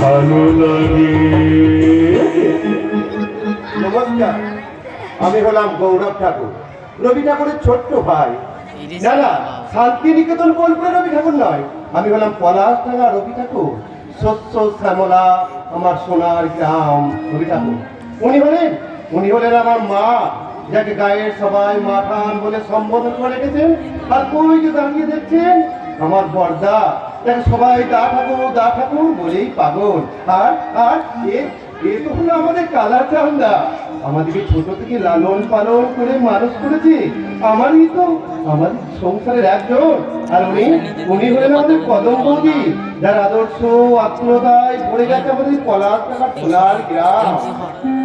ভালো লাগে নমস্কার আমি হলাম গৌরব ঠাকুর। রবি ঠাকুরের ছোট্ট ভাই। না না শান্তিনিকেতন বলবে রবি ঠাকুর নয়। আমি হলাম পলাশ ডাঙ্গা রবি ঠাকুর। শস্য শ্যামলা আমার সোনার গ্রাম রবি ঠাকুর। উনি হলেন উনি হলেন আমার মা। যাকে গায়ের সবাই মাঠান বলে সম্বোধন করে রেখেছেন আর কই যে দাঁড়িয়ে দেখছেন আমার বর্দা, তাকে সবাই দা ঠাকুর দা ঠাকুর বলেই পাগল। আর আর, এ তো হলো আমাদের কালার চান্দা আমাদেরকে ছোট থেকে লালন পালন করে মানুষ করেছে। আমারই তো আমাদের সংসারের একজন। আর উনি উনি হলেন আমাদের কদম বৌদি যার আদর্শ আত্মদায় পড়ে গেছে আমাদের কলার টাকা খোলার গ্রাম।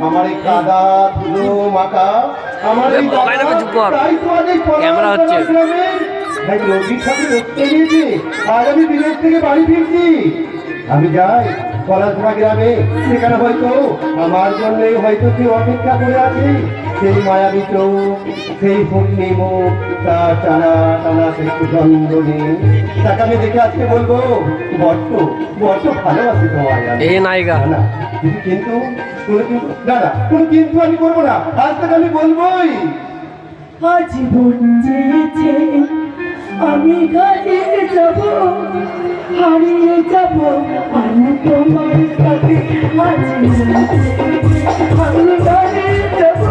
আমার এই কাদা ধুলো মাকা আমার এই। তাই ক্যামেরা হচ্ছে। ভাই রোগীর সাথে দেখতে গিয়েছি আজ আমি বিদেশ থেকে বাড়ি ফিরছি। আমি যাই। পলাশপুরা গ্রামে সেখানে হয়তো আমার জন্যই হয়তো কেউ অপেক্ষা করে আছে। সেই মায়াবী চোখ সেই পূর্ণি মুখ তার টানা টানা সেই সুগন্ধনে তাকে আমি দেখে আজকে বলব বড্ড বড্ড ভালোবাসি তোমায় এ নায়িকা। না, কিন্তু- কিন্তু কোনো কিন্তু না না কোনো কিন্তু আমি করব না। আজ থেকে আমি বলবোই। আজ মন চেয়েছে আমি হারিয়ে যাব হারিয়ে যাব তোমার সাথে আজ আমি হারিয়ে যাব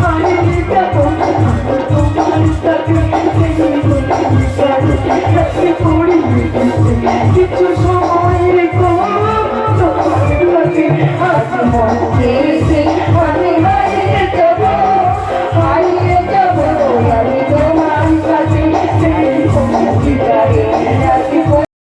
হারিয়ে যাব আমি তোমার সাথে কিছু